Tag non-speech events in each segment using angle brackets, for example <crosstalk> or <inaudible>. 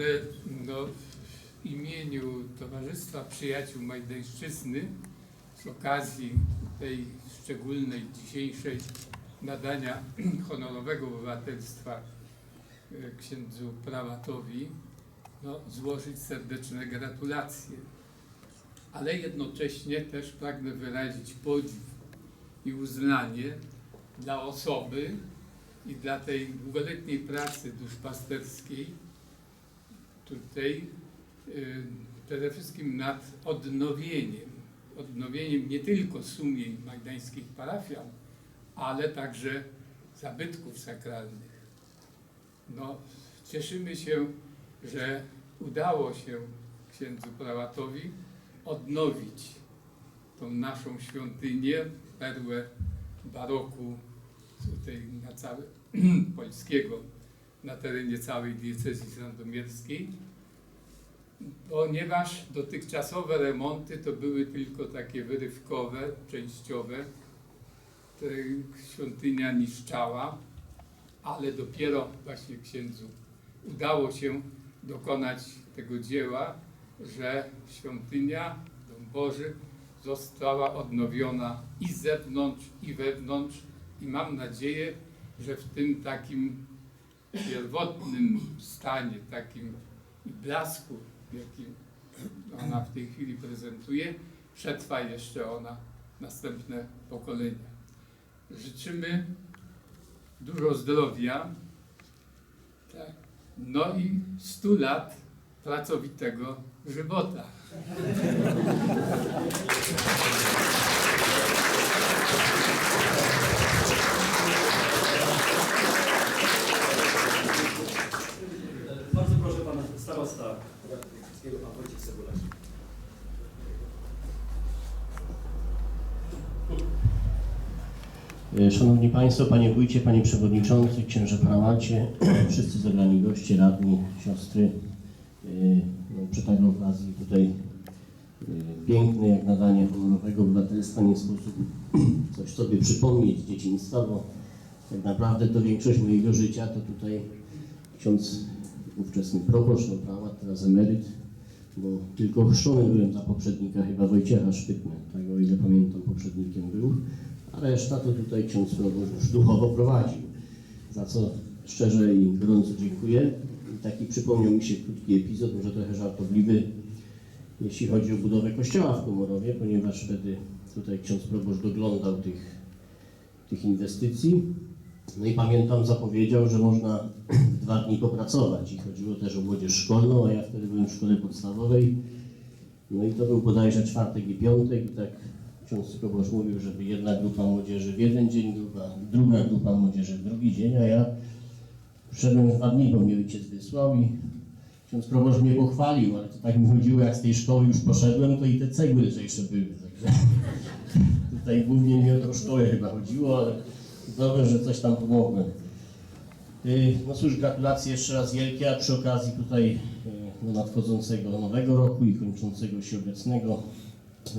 pragnę no, w imieniu Towarzystwa Przyjaciół Majdańszczyzny z okazji tej szczególnej dzisiejszej nadania <clears throat> honorowego obywatelstwa e, księdzu prałatowi no, złożyć serdeczne gratulacje. Ale jednocześnie też pragnę wyrazić podziw i uznanie dla osoby i dla tej długoletniej pracy duszpasterskiej tutaj y, przede wszystkim nad odnowieniem, odnowieniem nie tylko sumień majdańskich parafian, ale także zabytków sakralnych. No, cieszymy się, że udało się księdzu prałatowi odnowić tą naszą świątynię, perłę baroku tutaj na całe, <clears throat> polskiego, na terenie całej diecezji sandomierskiej, ponieważ dotychczasowe remonty to były tylko takie wyrywkowe, częściowe. Świątynia niszczała, ale dopiero właśnie księdzu udało się dokonać tego dzieła, że świątynia, Dom Boży, została odnowiona i z zewnątrz, i wewnątrz. I mam nadzieję, że w tym takim pierwotnym stanie, takim blasku, jakim ona w tej chwili prezentuje, przetrwa jeszcze ona następne pokolenia. Życzymy dużo zdrowia, tak, no i 100 lat pracowitego żywota. Bardzo <laughs> Szanowni Państwo, Panie Wójcie, Panie Przewodniczący, Księże Prałacie, wszyscy zebrani goście, radni, siostry. E, No, przy takiej okazji tutaj e, piękne jak nadanie honorowego obywatelstwa nie sposób coś sobie przypomnieć z dzieciństwa, bo tak naprawdę to większość mojego życia to tutaj ksiądz ówczesny proboszcz, no prałat, teraz emeryt, bo tylko chrzczony byłem za poprzednika, chyba Wojciecha Szpytny, tak o ile pamiętam poprzednikiem był, a reszta to tutaj ksiądz proboszcz już duchowo prowadził, za co szczerze i gorąco dziękuję. I taki przypomniał mi się krótki epizod, może trochę żartobliwy, jeśli chodzi o budowę kościoła w Komorowie, ponieważ wtedy tutaj ksiądz proboszcz doglądał tych, tych inwestycji. No i pamiętam, zapowiedział, że można <clears throat> dwa dni popracować i chodziło też o młodzież szkolną, a ja wtedy byłem w szkole podstawowej. No i to był bodajże czwartek i piątek i tak ksiądz proboszcz mówił, żeby jedna grupa młodzieży w jeden dzień, grupa, druga grupa młodzieży w drugi dzień, a ja przyszedłem w dwa dni, bo mnie ojciec wysłał i ksiądz proboszcz mnie pochwalił, ale to tak mi chodziło, jak z tej szkoły już poszedłem, to i te cegły lżejsze były, także <laughs> tutaj głównie mi o tą szkołę chyba chodziło, ale dobrze, że coś tam pomogłem. Y, No cóż, gratulacje jeszcze raz wielkie, a przy okazji tutaj y, do nadchodzącego nowego roku i kończącego się obecnego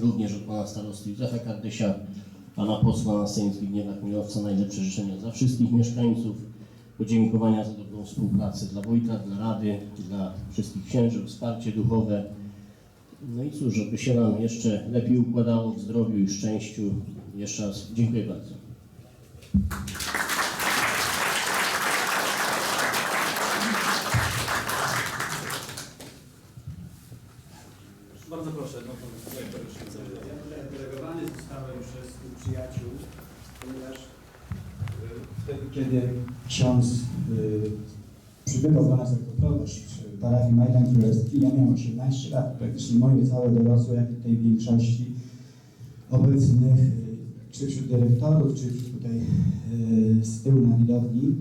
również od pana starosty Józefa Kardysia, pana posła na Sejm Zbigniewa Chmielowca najlepsze życzenia dla wszystkich mieszkańców, podziękowania za dobrą współpracę dla wójta, dla rady, dla wszystkich księży, wsparcie duchowe. No i cóż, żeby się nam jeszcze lepiej układało w zdrowiu i szczęściu. Jeszcze raz dziękuję bardzo proszę, no pan dyrektor już chce. Ja delegowany zostałem przez przyjaciół, ponieważ y, wtedy, kiedy ksiądz y, przybywał do nas jako proboszcz parafii Majdan Królewski, ja miałem 18 lat, praktycznie moje całe dorosłe, jak i tej większości obecnych, y, czy wśród dyrektorów, czy tutaj y, z tyłu na widowni,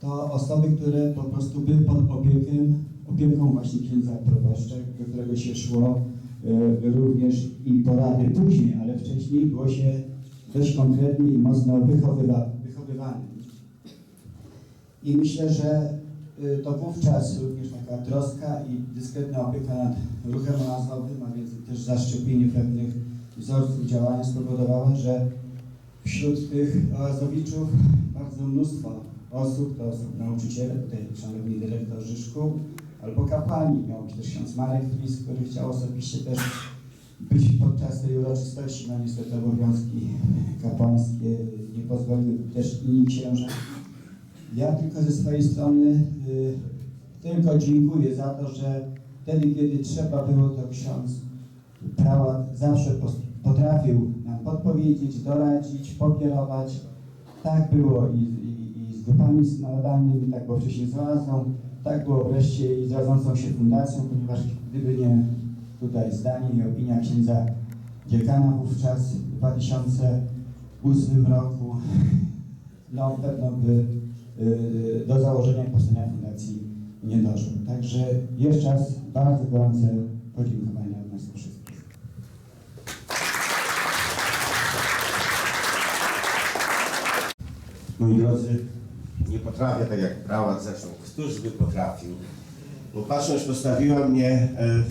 to osoby, które po prostu były pod opiekiem, opieką właśnie księdza proboszcza, do którego się szło y, również i porady później, ale wcześniej było się dość konkretnie i mocno wychowywa, wychowywanym. I myślę, że y, to wówczas również taka troska i dyskretna opieka nad ruchem oazowym, a więc też zaszczepienie pewnych wzorców działania spowodowała, że wśród tych oazowiczów bardzo mnóstwo osób, to są nauczyciele, tutaj szanowni dyrektorzy szkół, albo kapłani. Miał być też ksiądz Marek Flis, który chciał osobiście też być podczas tej uroczystości. No niestety obowiązki kapłańskie nie pozwoliły też inni księża. Ja tylko ze swojej strony y, tylko dziękuję za to, że wtedy, kiedy trzeba było, to ksiądz prałat zawsze potrafił nam podpowiedzieć, doradzić, pokierować. Tak było i, i, i z grupami synodalnymi, tak było wcześniej z oazą, tak było wreszcie i z rodzącą się fundacją, ponieważ gdyby nie tutaj zdanie i opinia księdza dziekana wówczas w 2008 roku, no pewno by y, do założenia powstania fundacji nie doszło. Także jeszcze raz bardzo gorące podziękowania od nas wszystkich. Moi drodzy, nie potrafię tak jak prałat zresztą. Któż by potrafił? Bo patrząc postawiła mnie e,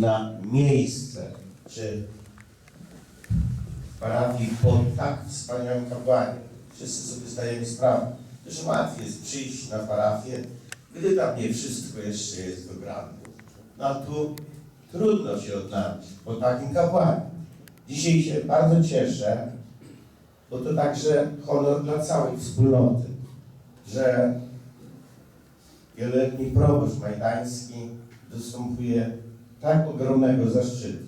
na miejsce, czy parafii po tak wspaniałym kapłanie. Wszyscy sobie zdajemy sprawę, że łatwiej jest przyjść na parafię, gdy tam nie wszystko jeszcze jest dobrane. No a tu trudno się odnaleźć po takim kapłanie. Dzisiaj się bardzo cieszę, bo to także honor dla całej wspólnoty, że wieloletni proboszcz majdański dostępuje tak ogromnego zaszczytu,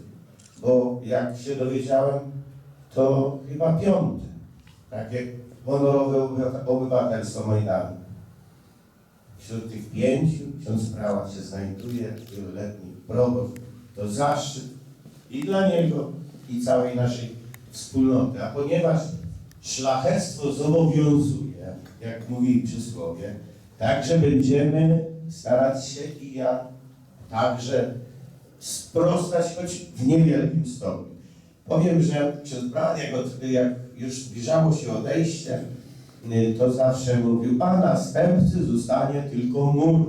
bo jak się dowiedziałem, to chyba piąte, takie honorowe obywa- obywatelstwo Majdanu. Wśród tych pięciu ksiądz prałat się znajduje, wieloletni proboszcz. To zaszczyt i dla niego, i całej naszej wspólnoty. A ponieważ szlachectwo zobowiązuje, jak mówi przysłowie, także będziemy starać się i ja także sprostać choć w niewielkim stopniu. Powiem, że ksiądz Bran, jak, jak już zbliżało się odejście, y, to zawsze mówił, a następcy zostanie tylko mur.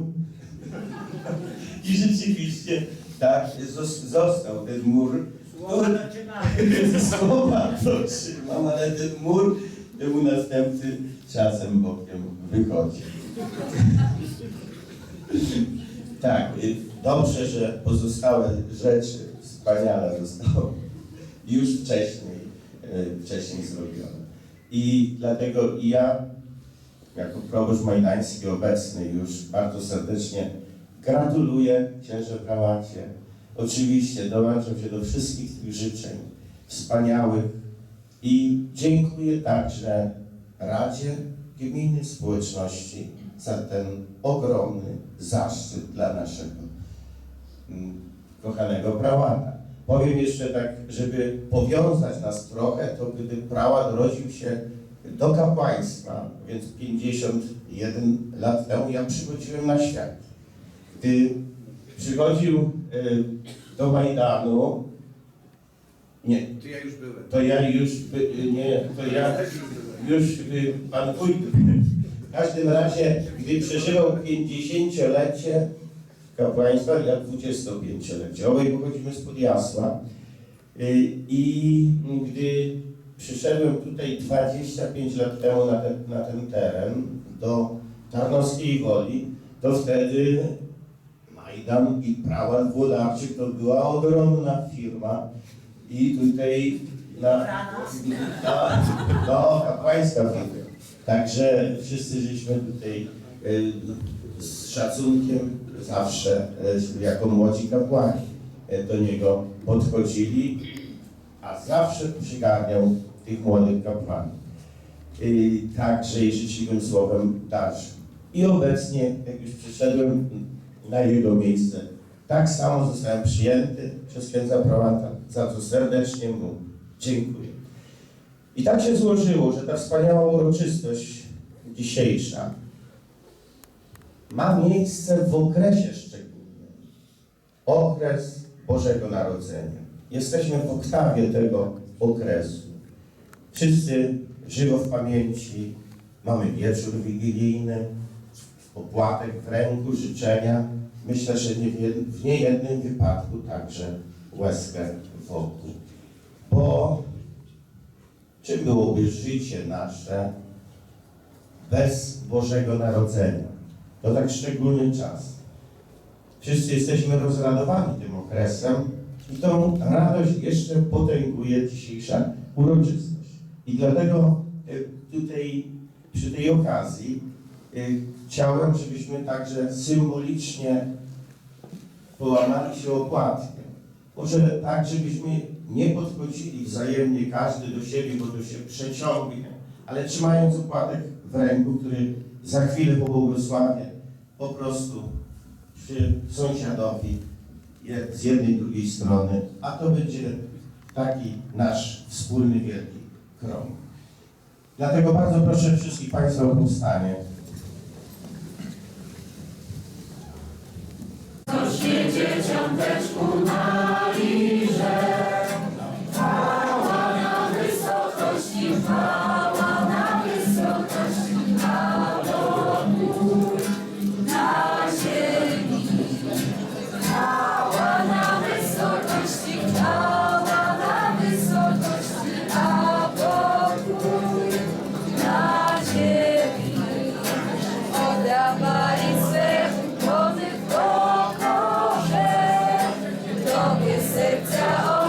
<laughs> I rzeczywiście tak zos- został ten mur. który- <laughs> Słowa to trzymam, ale ten mur temu następcy czasem bokiem wychodzi. <laughs> Tak, dobrze, że pozostałe rzeczy wspaniale zostały już wcześniej, y, wcześniej zrobione. I dlatego i ja, jako proboszcz majdański obecny już bardzo serdecznie gratuluję księże prałacie. Oczywiście dołączam się do wszystkich tych życzeń wspaniałych i dziękuję także Radzie Gminy Społeczności za ten ogromny zaszczyt dla naszego kochanego prałata. Powiem jeszcze tak, żeby powiązać nas trochę, to gdy prałat rodził się do kapłaństwa, więc 51 lat temu ja przychodziłem na świat. Gdy przychodził y, do Majdanu, nie, To ja już byłem. to ja już, nie, to ja już pan wójt, w każdym razie, gdy przeżywał 50-lecie kapłaństwa, ja 25-lecie, obaj pochodzimy spod Jasła. Y, i gdy przyszedłem tutaj 25 lat temu na ten, na ten teren, do Tarnowskiej Woli, to wtedy Majdan i Prałat Włodarczyk to była ogromna firma. I tutaj na, na, no, kapłańska firma. Także wszyscy żeśmy tutaj y, z szacunkiem zawsze y, jako młodzi kapłani y, do niego podchodzili, a zawsze przygarniał tych młodych kapłanów. Y, Także i życzliwym słowem dalszym. I obecnie, jak już przyszedłem na jego miejsce, tak samo zostałem przyjęty przez księdza prałata, za co serdecznie mu dziękuję. I tak się złożyło, że ta wspaniała uroczystość dzisiejsza ma miejsce w okresie szczególnym. Okres Bożego Narodzenia. Jesteśmy w oktawie tego okresu. Wszyscy żywo w pamięci mamy wieczór wigilijny, opłatek w ręku, życzenia. Myślę, że nie w, jed, w niejednym wypadku także łezkę wokół. Bo czym byłoby życie nasze bez Bożego Narodzenia? To tak szczególny czas. Wszyscy jesteśmy rozradowani tym okresem i tą radość jeszcze potęguje dzisiejsza uroczystość. I dlatego e, tutaj przy tej okazji e, chciałem, żebyśmy także symbolicznie połamali się okładkę. Może tak, żebyśmy nie podchodzili wzajemnie każdy do siebie, bo to się przeciągnie, ale trzymając okładek w ręku, który za chwilę po błogosławie po prostu przy sąsiadowi z jednej i drugiej strony, a to będzie taki nasz wspólny wielki krąg. Dlatego bardzo proszę wszystkich Państwa o powstanie. na серця.